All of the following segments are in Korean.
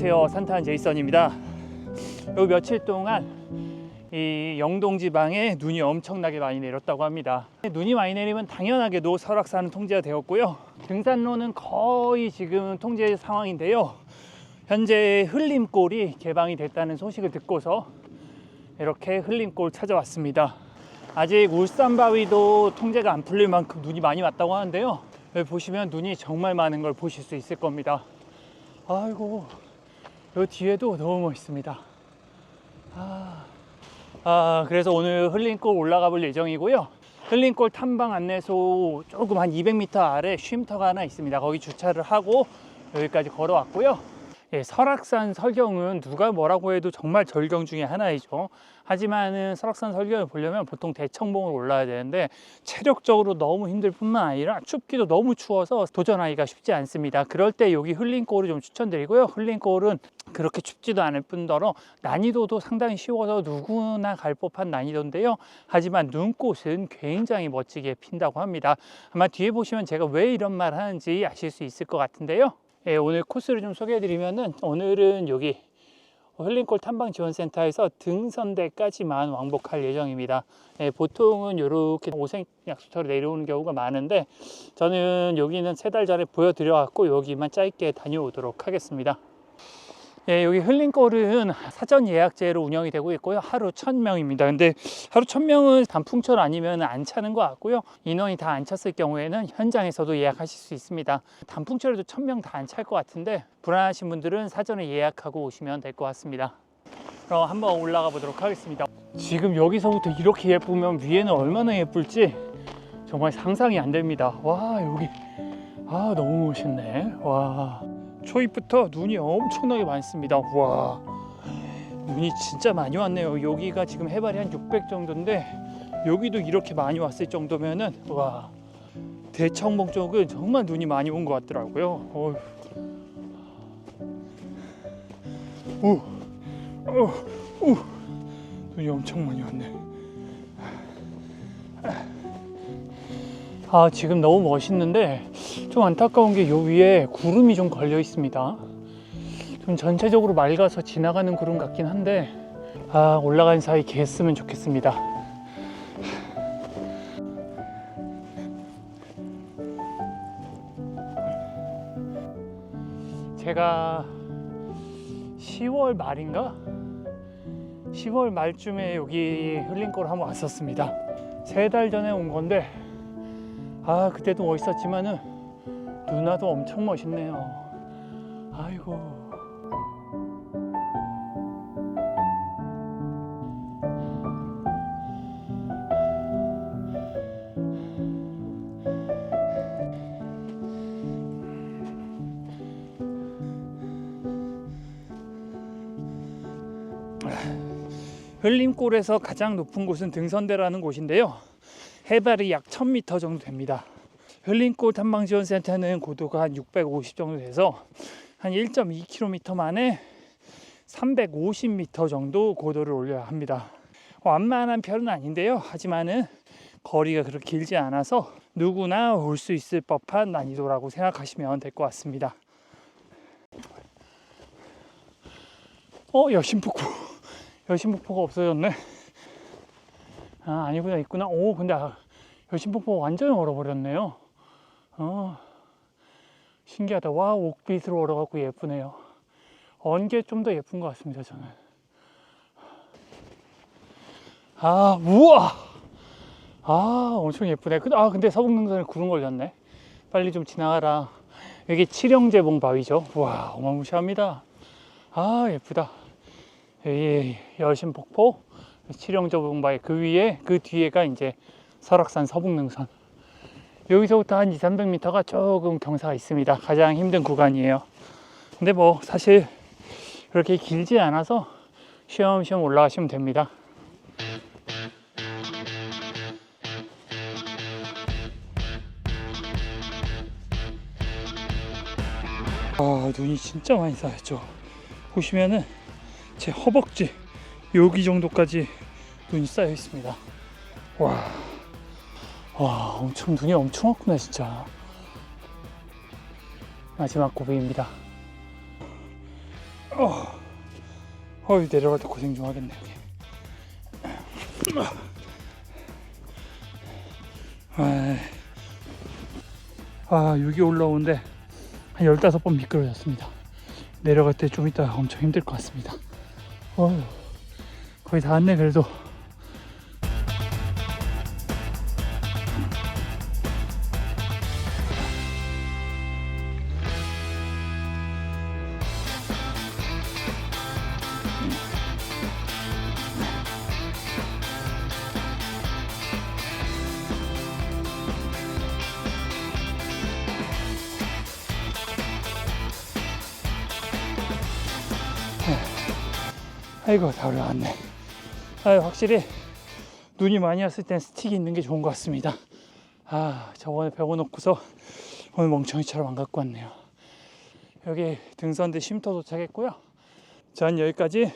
안녕하세요. 산타한 제이선입니다. 요 며칠 동안 이 영동 지방에 눈이 엄청나게 많이 내렸다고 합니다. 눈이 많이 내리면 당연하게도 설악산은 통제가 되었고요. 등산로는 거의 지금 통제 상황인데요. 현재 흘림골이 개방이 됐다는 소식을 듣고서 이렇게 흘림골 찾아왔습니다. 아직 울산 바위도 통제가 안 풀릴 만큼 눈이 많이 왔다고 하는데요. 보시면 눈이 정말 많은 걸 보실 수 있을 겁니다. 아이고 요 뒤에도 너무 멋있습니다. 아, 아 그래서 오늘 흘림골 올라가 볼 예정이고요. 흘림골 탐방 안내소 조금 한 200m 아래 쉼터가 하나 있습니다. 거기 주차를 하고 여기까지 걸어왔고요. 예, 설악산 설경은 누가 뭐라고 해도 정말 절경 중에 하나이죠. 하지만은 설악산 설경을 보려면 보통 대청봉을 올라야 되는데 체력적으로 너무 힘들 뿐만 아니라 춥기도 너무 추워서 도전하기가 쉽지 않습니다. 그럴 때 여기 흘린골을 좀 추천드리고요. 흘린골은 그렇게 춥지도 않을 뿐더러 난이도도 상당히 쉬워서 누구나 갈 법한 난이도인데요. 하지만 눈꽃은 굉장히 멋지게 핀다고 합니다. 아마 뒤에 보시면 제가 왜 이런 말 하는지 아실 수 있을 것 같은데요. 예, 오늘 코스를 좀 소개해드리면은 오늘은 여기 흘림골 탐방지원센터에서 등선대까지만 왕복할 예정입니다. 예, 보통은 이렇게 오색 약수터로 내려오는 경우가 많은데 저는 여기는 세 달 전에 보여드려갖고 여기만 짧게 다녀오도록 하겠습니다. 예, 여기 흘림골은 사전 예약제로 운영이 되고 있고요. 하루 1000명입니다. 근데 하루 1000명은 단풍철 아니면 안 차는 것 같고요. 인원이 다 안 찼을 경우에는 현장에서도 예약하실 수 있습니다. 단풍철에도 1000명 다 안 찰 것 같은데 불안하신 분들은 사전에 예약하고 오시면 될 것 같습니다. 그럼 한번 올라가 보도록 하겠습니다. 지금 여기서부터 이렇게 예쁘면 위에는 얼마나 예쁠지 정말 상상이 안 됩니다. 와, 여기 아, 너무 멋있네. 와. 초입부터 눈이 엄청나게 많습니다. 와, 눈이 진짜 많이 왔네요. 여기가 지금 해발이 한 600 정도인데 여기도 이렇게 많이 왔을 정도면은 와 대청봉 쪽은 정말 눈이 많이 온 것 같더라고요. 어휴. 오, 오, 오, 눈이 엄청 많이 왔네. 아 지금 너무 멋있는데 좀 안타까운 게 요 위에 구름이 좀 걸려 있습니다. 좀 전체적으로 맑아서 지나가는 구름 같긴 한데 아 올라가는 사이 개했으면 좋겠습니다. 제가 10월 말인가? 10월 말쯤에 여기 흘린골 한번 왔었습니다. 세 달 전에 온 건데 아 그때도 멋있었지만은 누나도 엄청 멋있네요. 아이고. 흘림골에서 가장 높은 곳은 등선대라는 곳인데요. 해발이 약 1000m 정도 됩니다. 흘림골 탐방지원센터는 고도가 한 650 정도 돼서 한 1.2km 만에 350m 정도 고도를 올려야 합니다. 완만한 편은 아닌데요. 하지만은 거리가 그렇게 길지 않아서 누구나 올 수 있을 법한 난이도라고 생각하시면 될 것 같습니다. 어, 여신폭포. 여신폭포가 없어졌네. 아, 아니구나, 있구나. 오, 근데 아, 여신폭포 완전히 얼어버렸네요. 어, 신기하다. 와, 옥빛으로 얼어갖고 예쁘네요. 언게 좀 더 예쁜 것 같습니다, 저는. 아, 우와! 아, 엄청 예쁘네. 그- 아, 근데 서북능선에 구름 걸렸네. 빨리 좀 지나가라. 여기 칠형제봉 바위죠. 와, 어마무시합니다. 아, 예쁘다. 여기 여신폭포, 칠형제봉 바위 그 위에 그 뒤에가 이제 설악산 서북능선. 여기서부터 한 2, 300m가 조금 경사가 있습니다. 가장 힘든 구간이에요. 근데 뭐 사실 그렇게 길지 않아서 쉬엄쉬엄 올라가시면 됩니다. 아, 눈이 진짜 많이 쌓였죠. 보시면은 제 허벅지 여기 정도까지 눈이 쌓여 있습니다. 와, 와, 엄청 눈이 엄청 왔구나 진짜. 마지막 고비입니다. 어, 어이 내려갈 때 고생 좀 하겠네. 아, 아 여기 올라오는데 한 15번 미끄러졌습니다. 내려갈 때 좀 이따 엄청 힘들 것 같습니다. 어휴, 거의 다 왔네 그래도. 아이고 다 올라왔네. 아 확실히 눈이 많이 왔을 땐 스틱이 있는 게 좋은 것 같습니다. 아 저번에 배워 놓고서 오늘 멍청이처럼 안 갖고 왔네요. 여기 등산대 쉼터 도착했고요. 전 여기까지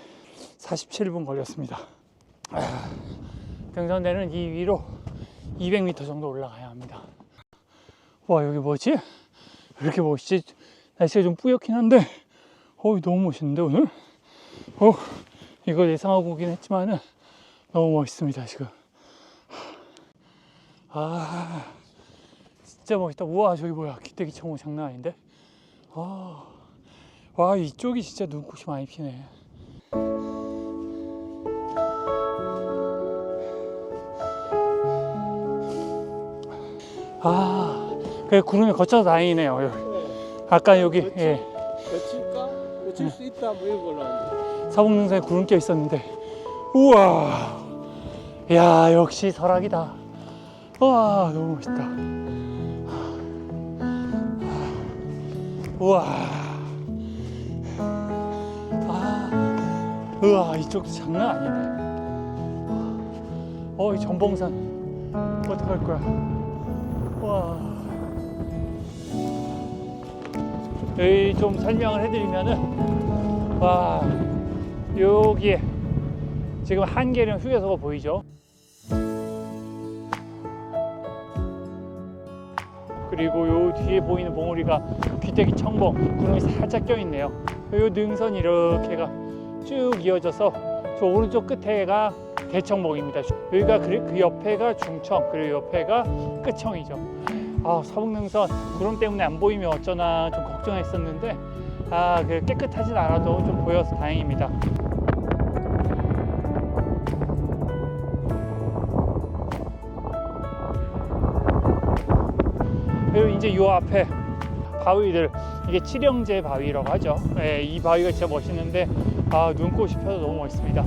47분 걸렸습니다. 아, 등산대는 이 위로 200m 정도 올라가야 합니다. 와 여기 뭐지? 왜 이렇게 멋있지? 날씨가 좀 뿌옇긴 한데 어우 너무 멋있는데 오늘? 어 이걸 예상하고 오긴 했지만은 너무 멋있습니다 지금. 아 진짜 멋있다. 우와 저기 뭐야. 기대기 청호 장난 아닌데? 아, 와 이쪽이 진짜 눈꽃이 많이 피네. 아 그래 구름이 거쳐서 다행이네요 여기. 아까 여기 예. 며칠까? 며칠 수 있다 뭐 이런 걸로 사복능선에 구름 껴 있었는데. 우와. 야 역시 설악이다. 와 너무 멋있다. 우와. 아 우와 이쪽도 장난 아니네. 어이 전봉산. 어떡할 거야? 와. 여기 좀 설명을 해드리면은 와 여기에 지금 한계령 휴게소가 보이죠? 그리고 요 뒤에 보이는 봉우리가 귀때기 청봉 구름이 살짝 껴 있네요. 요 능선 이렇게가 쭉 이어져서 저 오른쪽 끝에가 대청봉입니다. 여기가 그, 그 옆에가 중청 그리고 옆에가 끝청이죠. 아 서북능선 구름 때문에 안 보이면 어쩌나 좀 걱정했었는데 아, 그 깨끗하진 않아도 좀 보여서 다행입니다. 이제 요 앞에 바위들 이게 칠형제 바위라고 하죠. 예, 이 바위가 진짜 멋있는데 아, 눈꽃이 펴서 너무 멋있습니다.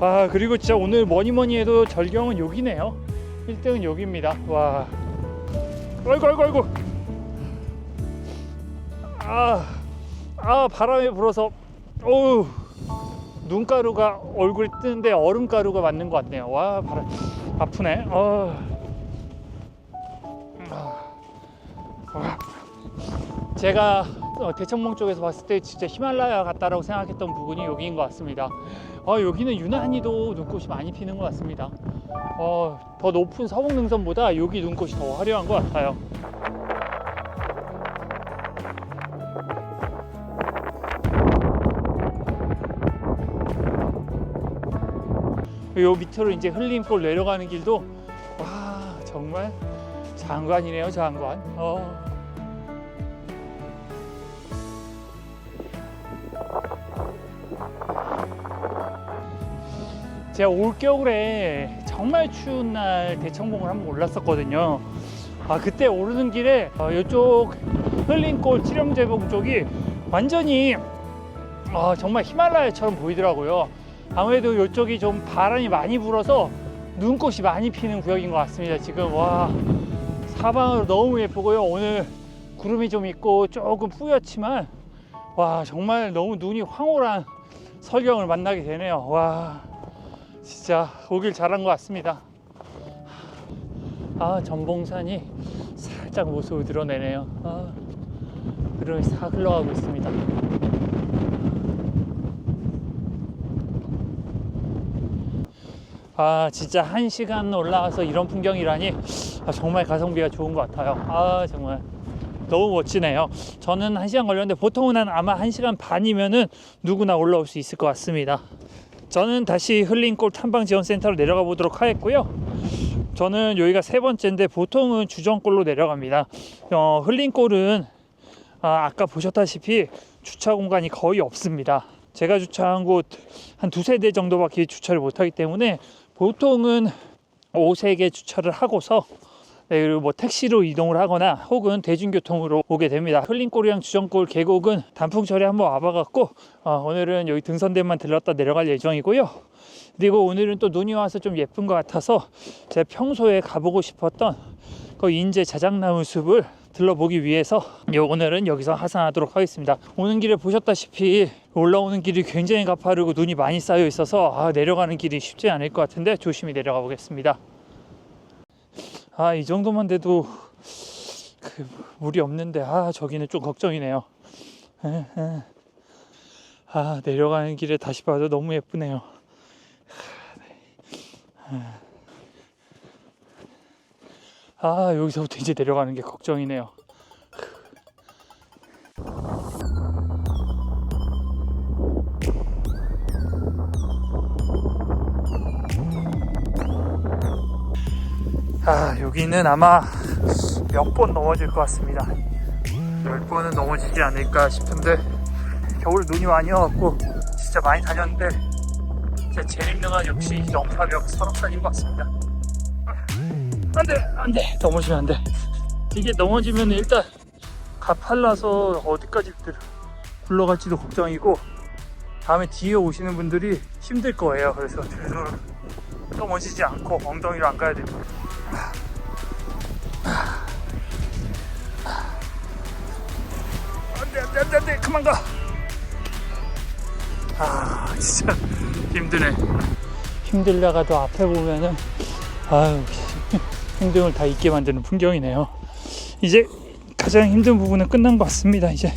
아 그리고 진짜 오늘 뭐니 뭐니 해도 절경은 여기네요. 1등은 여기입니다. 와. 아이고 아이고 아이고. 아, 아 바람이 불어서 어우 눈가루가 얼굴 뜨는데 얼음가루가 맞는 것 같네요. 와 바람 아프네. 어. 아. 와. 제가 어, 대청봉 쪽에서 봤을 때 진짜 히말라야 같다라고 생각했던 부분이 여기인 것 같습니다. 어, 여기는 유난히도 눈꽃이 많이 피는 것 같습니다. 어, 더 높은 서북 능선보다 여기 눈꽃이 더 화려한 것 같아요. 요 밑으로 이제 흘림골 내려가는 길도 와 정말 장관이네요 장관. 어. 제가 올 겨울에 정말 추운 날 대청봉을 한번 올랐었거든요. 아 그때 오르는 길에 어, 이쪽 흘림골 칠령제봉 쪽이 완전히 아, 정말 히말라야처럼 보이더라고요. 아무래도 이쪽이 좀 바람이 많이 불어서 눈꽃이 많이 피는 구역인 것 같습니다. 지금 와 사방으로 너무 예쁘고요. 오늘 구름이 좀 있고 조금 뿌옇지만 와 정말 너무 눈이 황홀한 설경을 만나게 되네요. 와 진짜 오길 잘한 것 같습니다. 아 전봉산이 살짝 모습을 드러내네요. 아, 구름이 싹 흘러가고 있습니다. 아 진짜 한 시간 올라와서 이런 풍경이라니 아, 정말 가성비가 좋은 것 같아요. 아 정말 너무 멋지네요. 저는 1시간 걸렸는데 보통은 한 아마 1시간 반이면은 누구나 올라올 수 있을 것 같습니다. 저는 다시 흘린골 탐방지원센터로 내려가 보도록 하겠고요. 저는 여기가 세 번째인데 보통은 주전골로 내려갑니다. 어, 흘린골은 아, 아까 보셨다시피 주차 공간이 거의 없습니다. 제가 주차한 곳 한 두세 대 정도밖에 주차를 못하기 때문에 보통은 5세개 주차를 하고서 네, 그리고 뭐 택시로 이동을 하거나 혹은 대중교통으로 오게 됩니다. 흘린골이랑 주전골 계곡은 단풍철에 한번 와봐갖고 어, 오늘은 여기 등선대만 들렀다 내려갈 예정이고요. 그리고 오늘은 또 눈이 와서 좀 예쁜 것 같아서 제가 평소에 가보고 싶었던 그 인제 자작나무 숲을 들러보기 위해서 요- 오늘은 여기서 하산하도록 하겠습니다. 오는 길에 보셨다시피 올라오는 길이 굉장히 가파르고 눈이 많이 쌓여 있어서 아, 내려가는 길이 쉽지 않을 것 같은데 조심히 내려가 보겠습니다. 아, 이 정도만 돼도 그 물이 없는데 아, 저기는 좀 걱정이네요. 아, 내려가는 길에 다시 봐도 너무 예쁘네요. 아, 여기서부터 이제 내려가는 게 걱정이네요. 아, 여기는 아마 몇 번 넘어질 것 같습니다. 열 번은 넘어지지 않을까 싶은데 겨울 눈이 많이 와갖고 진짜 많이 다녔는데 진짜 제일 힘든 건 역시 영파벽 설악산인 것 같습니다. 안돼 안돼 넘어지면 안돼. 이게 넘어지면 일단 가팔라서 어디까지 들- 굴러갈지도 걱정이고 다음에 뒤에 오시는 분들이 힘들 거예요. 그래서 넘어지지 않고 엉덩이로 안 가야 됩니다. 안돼 안돼 안돼 안돼. 그만 가아 진짜 힘드네. 힘들다가도 앞에 보면은 아유 힘듦을 다 잊게 만드는 풍경이네요. 이제 가장 힘든 부분은 끝난 것 같습니다. 이제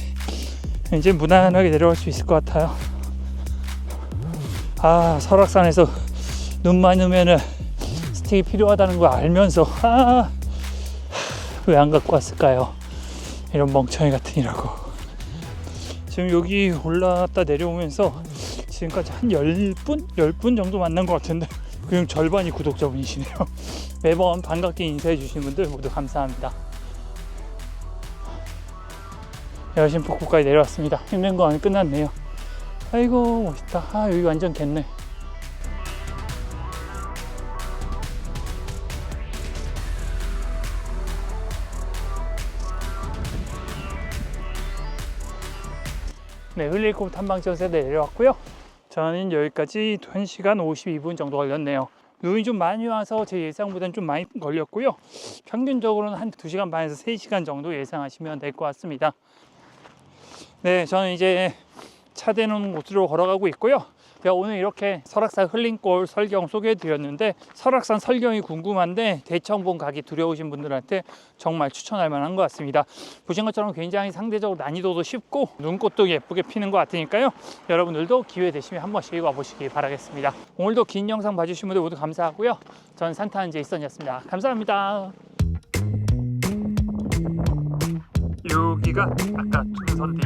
이제 무난하게 내려갈 수 있을 것 같아요. 아 설악산에서 눈 많으면은 스틱이 필요하다는 거 알면서 아, 왜 안 갖고 왔을까요? 이런 멍청이 같으니라고. 지금 여기 올라갔다 내려오면서 지금까지 한 10분? 10분 정도 만난 것 같은데 그중 절반이 구독자분이시네요. 매번 반갑게 인사해 주신 분들 모두 감사합니다. 여신 폭포까지 내려왔습니다. 힘든 거 안 끝났네요. 아이고 멋있다. 아 여기 완전 겠네. 네, 흘릴꽃 탐방지원센터 내려왔고요. 저는 여기까지 1시간 52분 정도 걸렸네요. 눈이 좀 많이 와서 제 예상보다는 좀 많이 걸렸고요. 평균적으로는 한 2시간 반에서 3시간 정도 예상하시면 될 것 같습니다. 네, 저는 이제 차 대는 곳으로 걸어가고 있고요. 제가 오늘 이렇게 설악산 흘린골 설경 소개해 드렸는데 설악산 설경이 궁금한데 대청봉 가기 두려우신 분들한테 정말 추천할 만한 것 같습니다. 보신 것처럼 굉장히 상대적으로 난이도도 쉽고 눈꽃도 예쁘게 피는 것 같으니까요. 여러분들도 기회 되시면 한 번씩 와보시기 바라겠습니다. 오늘도 긴 영상 봐주신 분들 모두 감사하고요. 전 산타한 제이선이었습니다. 감사합니다. 여기가 아까 등선